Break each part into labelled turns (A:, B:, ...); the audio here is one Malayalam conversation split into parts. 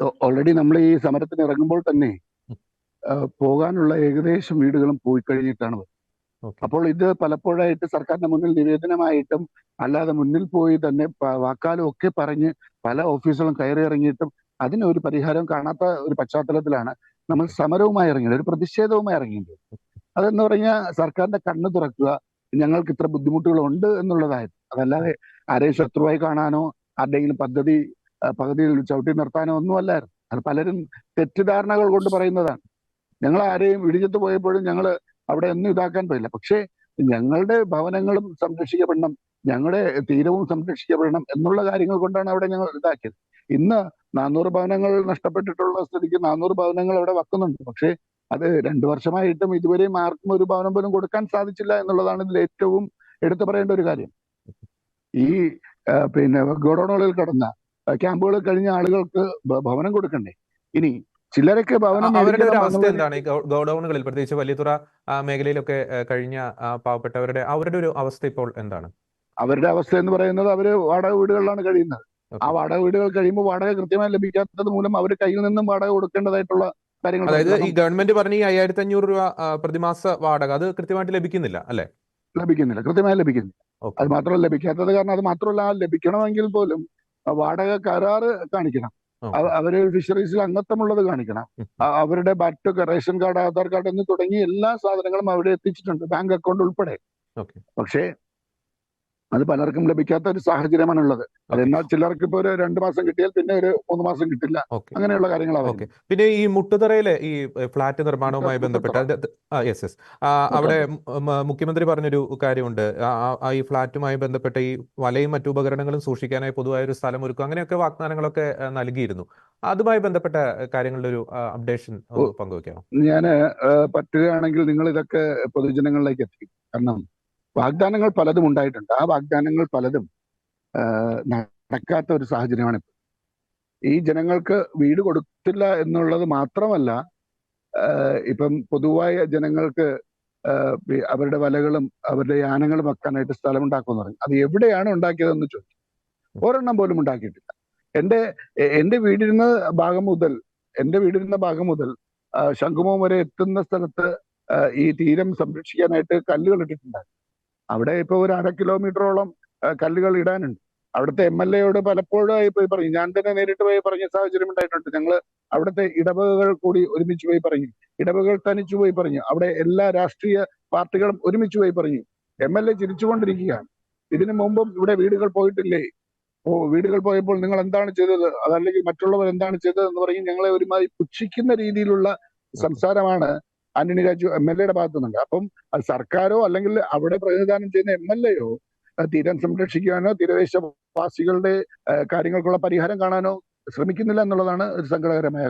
A: ഓൾറെഡി നമ്മൾ ഈ സമരത്തിന് ഇറങ്ങുമ്പോൾ തന്നെ പോകാനുള്ള ഏകദേശം വീടുകളും പോയി കഴിഞ്ഞിട്ടാണ്. അപ്പോൾ ഇത് പലപ്പോഴായിട്ട് സർക്കാരിന്റെ മുന്നിൽ നിവേദനമായിട്ടും അല്ലാതെ മുന്നിൽ പോയി തന്നെ വാക്കാലും ഒക്കെ പറഞ്ഞ് പല ഓഫീസുകളും കയറി ഇറങ്ങിയിട്ടും അതിനൊരു പരിഹാരം കാണാത്ത ഒരു പശ്ചാത്തലത്തിലാണ് നമ്മൾ സമരവുമായി ഇറങ്ങിയത് ഒരു പ്രതിഷേധവുമായി ഇറങ്ങിയത്. അതെന്ന് പറഞ്ഞാൽ സർക്കാരിന്റെ കണ്ണ് തുറക്കുക ഞങ്ങൾക്ക് ഇത്ര ബുദ്ധിമുട്ടുകളുണ്ട് എന്നുള്ളതായിരുന്നു. അതല്ലാതെ ആരെയും ശത്രുവായി കാണാനോ ആരുടെയെങ്കിലും പദ്ധതി പകുതിയിൽ ചവിട്ടി നിർത്താനോ ഒന്നും അല്ലായിരുന്നു അത് പലരും തെറ്റിദ്ധാരണകൾ കൊണ്ട് പറയുന്നതാണ്. ഞങ്ങൾ ആരെയും ഇടിഞ്ഞത്ത് പോയപ്പോഴും ഞങ്ങൾ അവിടെ ഒന്നും ഇതാക്കാൻ പോയില്ല. പക്ഷേ ഞങ്ങളുടെ ഭവനങ്ങളും സംരക്ഷിക്കപ്പെടണം ഞങ്ങളുടെ തീരവും സംരക്ഷിക്കപ്പെടണം എന്നുള്ള കാര്യങ്ങൾ കൊണ്ടാണ് അവിടെ ഞങ്ങൾ ഇതാക്കിയത്. ഇന്ന് നാനൂറ് ഭവനങ്ങൾ നഷ്ടപ്പെട്ടിട്ടുള്ള സ്ഥിതിക്ക് നാനൂറ് ഭവനങ്ങൾ അവിടെ വെക്കുന്നുണ്ട്. പക്ഷേ അത് രണ്ടു വർഷമായിട്ടും ഇതുവരെയും ആർക്കും ഒരു ഭവനം പോലും കൊടുക്കാൻ സാധിച്ചില്ല എന്നുള്ളതാണ് ഇതിൽ ഏറ്റവും എടുത്തു പറയേണ്ട ഒരു കാര്യം. ഈ പിന്നെ ഗോഡൌണുകളിൽ കിടന്ന ആ, ക്യാമ്പുകളിൽ കഴിഞ്ഞ ആളുകൾക്ക് ഭവനം കൊടുക്കണ്ടേ? ഇനി ചിലരൊക്കെ ഭവനം
B: അവരുടെ ഒരു അവസ്ഥ എന്താണ്? ഈ ഗോഡൌണുകളിൽ പ്രത്യേകിച്ച് വലിയതുറ മേഖലയിലൊക്കെ കഴിഞ്ഞ പാവപ്പെട്ടവരുടെ അവരുടെ ഒരു അവസ്ഥ ഇപ്പോൾ എന്താണ്?
A: അവരുടെ അവസ്ഥ എന്ന് പറയുന്നത് അവർ വാടക വീടുകളിലാണ് കഴിയുന്നത്. ആ വാടക വീടുകൾ കഴിയുമ്പോൾ വാടക കൃത്യമായി ലഭിക്കാത്തത് മൂലം അവർ കയ്യിൽ നിന്നും വാടക കൊടുക്കേണ്ടതായിട്ടുള്ള കാര്യങ്ങൾ
B: അതായത് ഈ ഗവൺമെന്റ് പറഞ്ഞ ഈ അയ്യായിരത്തി അഞ്ഞൂറ് രൂപ പ്രതിമാസ വാടക അത് കൃത്യമായിട്ട് ലഭിക്കുന്നില്ല അല്ലെ?
A: ലഭിക്കുന്നില്ല. കൃത്യമായി ലഭിക്കുന്നില്ല. അത് മാത്രമല്ല ലഭിക്കാത്തത് കാരണം അത് മാത്രമല്ല ലഭിക്കണമെങ്കിൽ പോലും വാടക കരാറ് കാണിക്കണം. അവർ ഫിഷറീസിൽ അംഗത്വമുള്ളത് കാണിക്കണം. അവരുടെ ബാറ്റ് റേഷൻ കാർഡ് ആധാർ കാർഡ് എന്ന് തുടങ്ങി എല്ലാ സാധനങ്ങളും അവിടെ എത്തിച്ചിട്ടുണ്ട് ബാങ്ക് അക്കൗണ്ട് ഉൾപ്പെടെ. പക്ഷേ അത് പലർക്കും ലഭിക്കാത്ത ഒരു സാഹചര്യമാണുള്ളത്. അതെന്നാൽ ചിലർക്ക് ഇപ്പൊ ഒരു രണ്ട് മാസം കിട്ടിയാൽ പിന്നെ ഒരു മൂന്ന് മാസം കിട്ടില്ല. അങ്ങനെയുള്ള കാര്യങ്ങളാണ്
B: ഓക്കെ. പിന്നെ ഈ മുട്ടുതറയിലെ ഈ ഫ്ലാറ്റ് നിർമ്മാണവുമായി ബന്ധപ്പെട്ട് യെസ് യെസ്. അവിടെ മുഖ്യമന്ത്രി പറഞ്ഞൊരു കാര്യമുണ്ട്. ഈ ഫ്ലാറ്റുമായി ബന്ധപ്പെട്ട ഈ വലയും മറ്റു ഉപകരണങ്ങളും സൂക്ഷിക്കാനായി പൊതുവായ ഒരു സ്ഥലം ഒരുക്കും. അങ്ങനെയൊക്കെ വാഗ്ദാനങ്ങളൊക്കെ നൽകിയിരുന്നു. അതുമായി ബന്ധപ്പെട്ട കാര്യങ്ങളുടെ ഒരു അപ്ഡേഷൻ. പങ്കുവെക്കാമോ?
A: ഞാൻ പറ്റുകയാണെങ്കിൽ നിങ്ങൾ ഇതൊക്കെ പൊതുജനങ്ങളിലേക്ക് എത്തിക്കും. കാരണം വാഗ്ദാനങ്ങൾ പലതും ഉണ്ടായിട്ടുണ്ട്. ആ വാഗ്ദാനങ്ങൾ പലതും നടക്കാത്ത ഒരു സാഹചര്യമാണ് ഈ ജനങ്ങൾക്ക് വീട് കൊടുത്തില്ല എന്നുള്ളത് മാത്രമല്ല ഇപ്പം പൊതുവായ ജനങ്ങൾക്ക് അവരുടെ വലകളും അവരുടെ യാനങ്ങളും വെക്കാനായിട്ട് സ്ഥലം ഉണ്ടാക്കുമെന്ന് പറഞ്ഞു അത് എവിടെയാണ് ഉണ്ടാക്കിയതെന്ന് ചോദിച്ചു ഒരെണ്ണം പോലും ഉണ്ടാക്കിയിട്ടില്ല. എന്റെ എന്റെ വീടിരുന്ന ഭാഗം മുതൽ എന്റെ വീടിരുന്ന ഭാഗം മുതൽ ശംഖുമോ വരെ എത്തുന്ന സ്ഥലത്ത് ഈ തീരം സംരക്ഷിക്കാനായിട്ട് കല്ലുകൾ ഇട്ടിട്ടുണ്ടായിരുന്നു. അവിടെ ഇപ്പൊ ഒരു അര കിലോമീറ്ററോളം കല്ലുകൾ ഇടാനുണ്ട്. അവിടുത്തെ എം എൽ എയോട് പലപ്പോഴായി പോയി പറഞ്ഞു ഞാൻ തന്നെ നേരിട്ട് പോയി പറഞ്ഞ സാഹചര്യം ഉണ്ടായിട്ടുണ്ട്. ഞങ്ങൾ അവിടുത്തെ ഇടവകകൾ കൂടി ഒരുമിച്ച് പോയി പറഞ്ഞു. ഇടവകകൾ തനിച്ചു പോയി പറഞ്ഞു. അവിടെ എല്ലാ രാഷ്ട്രീയ പാർട്ടികളും ഒരുമിച്ച് പോയി പറഞ്ഞു. എം എൽ എ ചിരിച്ചുകൊണ്ടിരിക്കുകയാണ്. ഇതിനു മുമ്പും ഇവിടെ വീടുകൾ പോയിട്ടില്ലേ? ഓ വീടുകൾ പോയപ്പോൾ നിങ്ങൾ എന്താണ് ചെയ്തത്? അതല്ലെങ്കിൽ മറ്റുള്ളവർ എന്താണ് ചെയ്തത് എന്ന് പറയും ഞങ്ങളെ ഒരുമാതിരി പുച്ഛിക്കുന്ന രീതിയിലുള്ള സംസാരമാണ് ആന്റണി രാജു എം എൽ എയുടെ ഭാഗത്തു നിന്നുണ്ട് അപ്പം സർക്കാരോ അല്ലെങ്കിൽ അവിടെ പ്രതിനിധാനം ചെയ്യുന്ന എം എൽ എയോ തീരം സംരക്ഷിക്കാനോ തീരദേശവാസികളുടെ കാര്യങ്ങൾക്കുള്ള പരിഹാരം കാണാനോ ശ്രമിക്കുന്നില്ല എന്നുള്ളതാണ് ഒരു സങ്കടകരമായ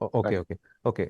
B: ഓക്കെ ഓക്കെ ഓക്കെ.